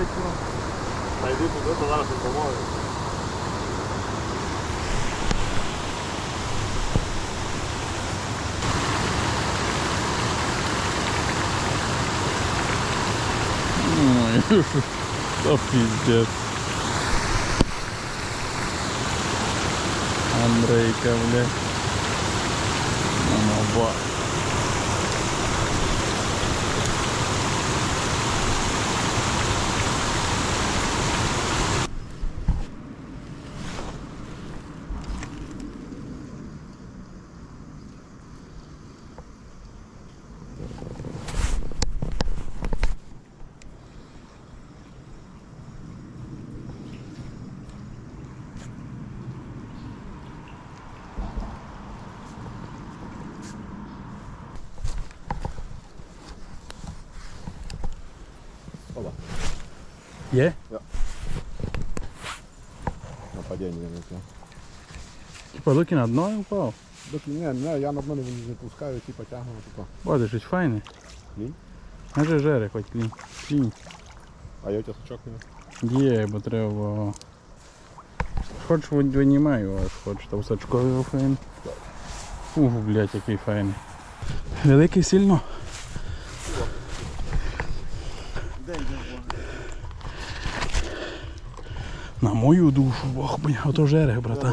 блядь, ну. Та йди туди, то зараз не. Ой, да пиздец. Андрейка, блядь. Мама, ба. Є? Нападіння не те. Типа доки на дно не впав. Доки ні, ні, я на мене не пускаю, типу тягну тако. Боже, щось файне. Клінь? А же жере хоч клін. Клінь. А я у тебе сачок не. Є, бо треба. Хоч винімаю, аж хоч там сачковий файн. Ух, блядь, який файний. Великий сильно. На мою душу, бля, ото жерех, брата.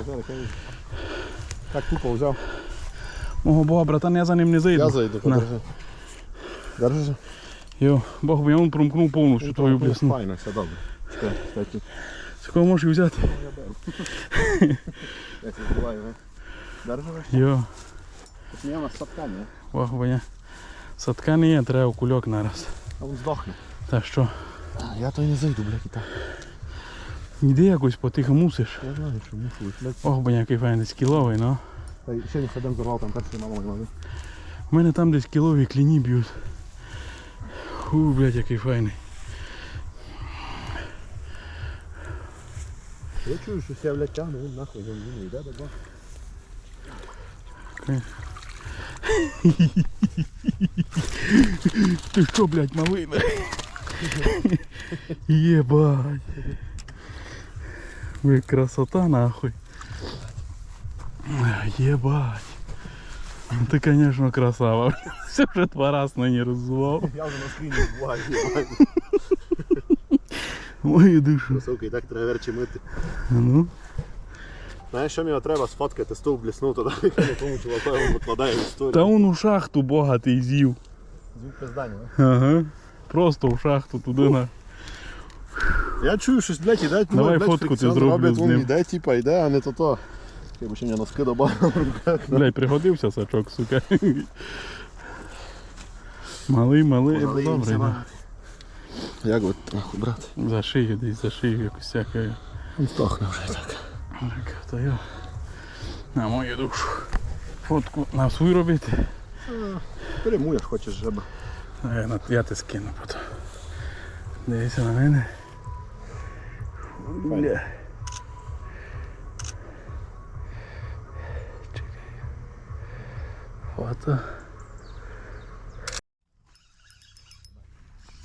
Так тупо взяв. Мого бога, братан, я за ним не зайду. Я зайду, На. подержи. Держи. Йо, бог би, я он промкнув повністю твою блесну. Файно, все добре. Чекай, кстати. З кого можеш взяти? Я тебе збиваю, не? Держи. Йо, Тут не у нас сапка, ні? бог. Садка не є, треба кульок нараз. А він здохне. Та що? Я то й не зайду, блядь, і так. Іди якось потихо мусиш. Я знаю, що мушу, блядь. Ох, бля, який файний скіловий, ну. Та ще не садем зорвав, там перший мало мали. У мене там десь кілові кліні б'ють. Фу, блядь, який файний. Я чую, що ся, блядь, тягне, він нахуй, він він йде, да, Ти що, блядь, малина? Єбать. Ви красота нахуй. Єбать. Ну Ти, конечно, красава. Все вже два раз на не розвивав. Я вже на скріні буваю, їбать. Мою душу. Сука, і так треба верчі мити. Ну, Знаєш, що мені треба сфоткати стовп бліснув туди, якому чуваку викладаю та історію. он у шахту богатий з'їв. Звук пиздання, Ага. Просто в шахту туди на. Я чую, щось, блядь, іде, ну, Давай фотку ти зроблю з ним. Іде, типа, йде, а не то то. Я ще мені носки добавив в руках. Блядь, пригодився сачок, сука. Малий, малий, Малий, добре. да. Як от нахуй брати? За шию десь, за шию якось всякою. Він вже так. Так, то я на мою душу. Фотку на свою робити. Перемуєш, хочеш жаба. А я, на- я ти скину потім. Дивися на мене. Бля. Чекай. Фото.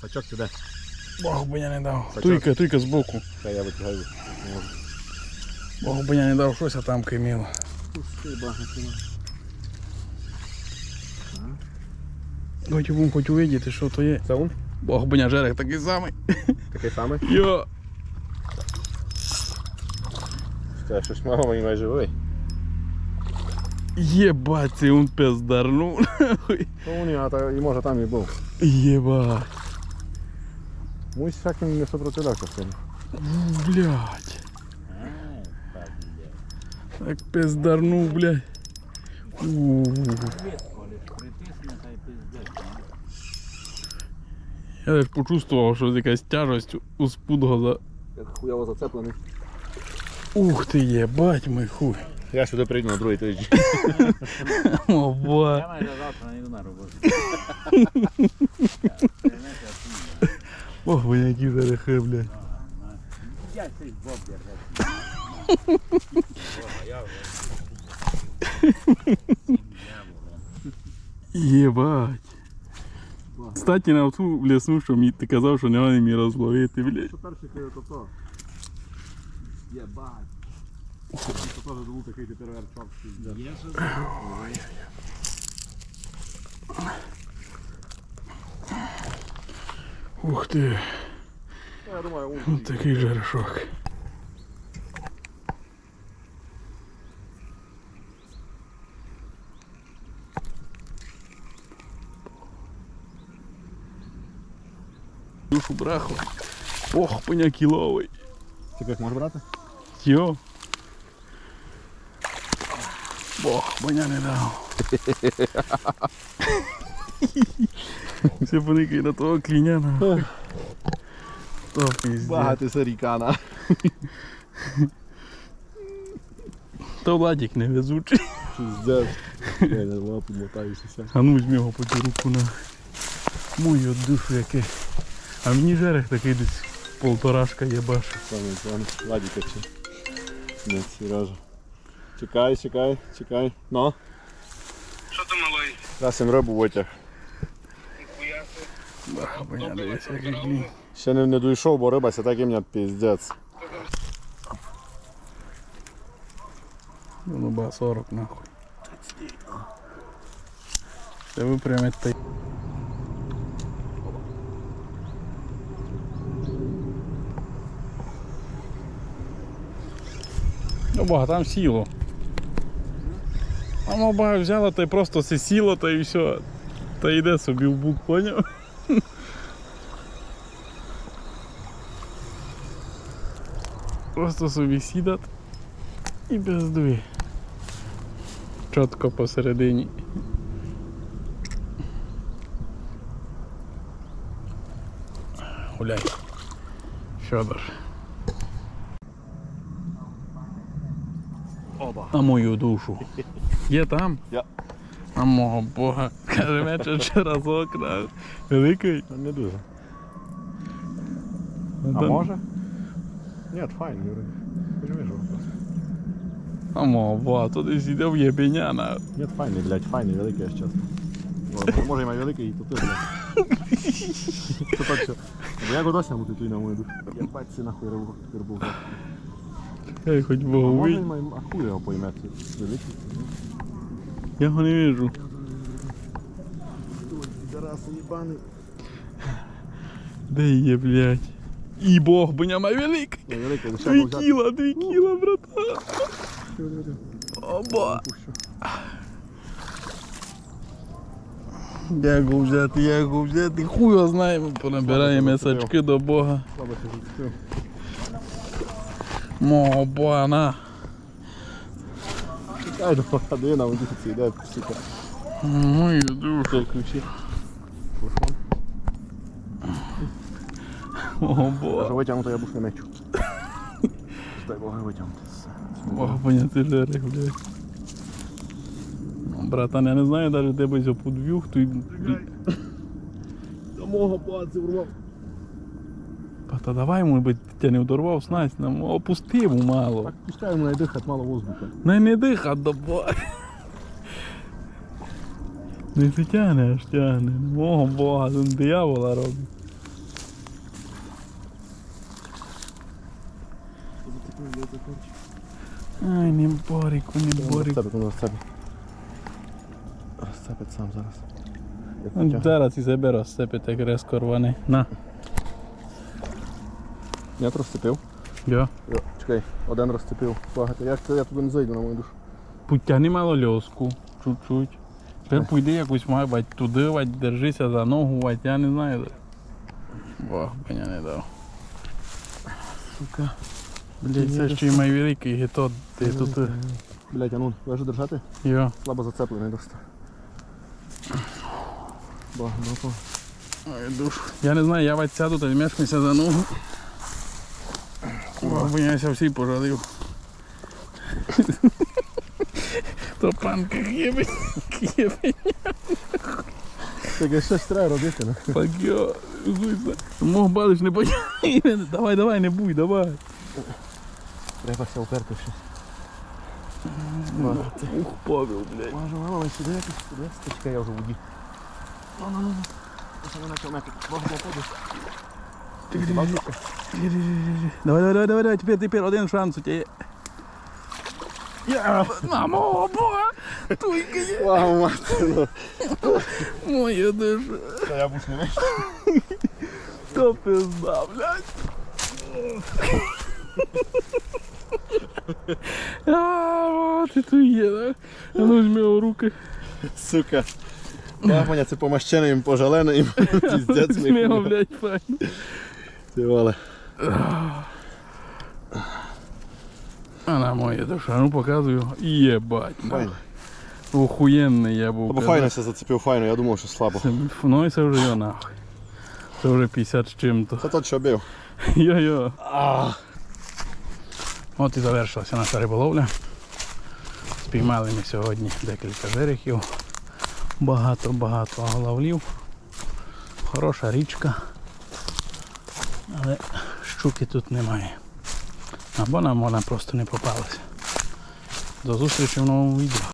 Сачок туди. Бог би я не дав. Туйка, туйка збоку. Хай я витягаю. Бог би я не дав, щось а там киміло. Пусти, багато. Хочу вам хоч увидіти, що то є. Це он? Бог би жерех такий самий. Такий самий? Йо. Це щось мало, він майже живий. Єбать, он пиздарнув. Ну, ні, а то і може там і був. Єбать. Мусь всяким не сопротивлявся сильно. Блять. Так пиздарнув, блядь. Я лиш почувствував, що якась тяжесть у спудго за. Як хуяво зацеплений. Ух ти єбать мой хуй. Я сюди прийду на другий тиждень. О, ба. Я майже завтра не йду на роботу. Ох, ви які зарехи, блядь. Я цей боб держать. Єбать. Кстати, на ту лісну, що мені ти казав, що не міг розловити, блядь. Що перший ти то то? Єбать. Це теж був такий тепер верчок. Є що Ух ти, Я думаю, он от такий жаришок. Душу браху. Ох, пеня кіловий. Ти як можеш брати? Йо. Бог, мене не дав. Все поникає на того кліняна. То. Багато сарікана. То Владик невезучий. Пиздец. Я не лапу мотаюся. А ну візьми його по руку на мою душу яке. А мені жерех такий десь полторашка єбаш. Саме план. Ладіка чи. Не, Сережа. Чекай, чекай, чекай. Ну. Що ти малий? Красим рибу витяг. Ніхуя си. Бах, мене дивись, який клін. Ще не, не дійшов, бо риба ся так і мене пиздець. Ну ба 40 нахуй. Це ви прямо та Ну бага, там сіло. А бага взяла та й просто все сіло, та і все. Та йде собі в бук, поняв? Просто собі сідать і пиздує. Чітко посередині. Гуляй. Федор. На мою душу. Є там? Я. А мого бога. Каже, мече ще разок на великий. Не дуже. Ну, А там- може? Ні, файн, Юрій. Візьми жовт. А мого бога, то десь іде в єбеняна. Ні, файний, блядь, файний, великий аж чесно. Може, і має великий, і так що. Бо я годося бути той на мою душу. Я бать нахуй рибу рибу. Хай хоч А Богу може, і вий. має, а хуй його пойме, це великий. Я його не вижу. Підараси їбаний. Де є, блядь? І Бог, бо нема велик. Ні, великий, лише Дві взяти. кіла, дві кіла, братан. Оба. Як його взяти, як його взяти, хуй його знаємо. Понабираємо месачки до Бога. Слабо. Мого на. Чекай, до година, він дійсно йде, сука. Мою душу. ключі. О, Каже, Бога. витягнуто я буш не мечу. Дай Бога витягнути. Бога, поняти жерех, блядь. Ну, Братан, я не знаю навіть де би його подвюх, то й... До мого пальці урвав. Та давай йому, би ти не одорвав снасть, нам опустив мало. Так пускай мене дихати, мало воздуха. Не не диха до Бога. Не ти тягне, аж тягне. Мого Бога, він диявола робить. Ай, не борику, не борику. Розцепить, воно розцепить. Розцепить сам зараз. Зараз і себе розсипить, як резко рване. На. Я розцепив. Йо. Йо, Чекай, один розцепив. Багато. Як це я туди не зайду на мою душу? Потягни мало льоску, чуть-чуть. Тепер пойди якусь бать туди, вать, держися за ногу, вать, я не знаю. Бог мене не дав. Сука. Блять, це ще й мій великий гетот, ти тут. е, Блять, а ну, лежу держати? Йо. Слабо зацеплений досить. Бага, ну Ой, душ. Я не знаю, я вать сяду та мешкайся за ногу. Бог би я ся всі пожалів. То панка хєбень, Так щось треба робити, ну. пагьо. Мог балиш не потягни. Давай, давай, не буй, давай. Треба все уперти щось. Ух, Павел, блядь. Може, мама, сюди якось, сюди. Чекай, я вже в воді. Ну, ну, ну. Ось вона почав мети. Можна походу. Давай, давай, давай, давай, давай, тепер, тепер один шанс у тебе. Я, мамо, бога, туйка є, Слава мати, моя душа, ну. Я був не вийшов. то пизда, блядь. А, вот і тут є, да? А ну його в руки. Сука. Пахоня, це помащене їм пожалене їм. Піздець мій. блядь, файно. Ти вале. Вона моя душа, ну показую. Єбать. Файно. Охуєнний я був. Або казав. файно все зацепив, файно, я думав, що слабо. Це, ну і це вже йо нахуй. Це вже 50 з чим-то. Це тот, що бив. Йо-йо. От і завершилася наша риболовля. Спіймали ми сьогодні декілька жерехів. Багато-багато головлів. Хороша річка. Але щуки тут немає. Або нам вона просто не попалася. До зустрічі в новому відео.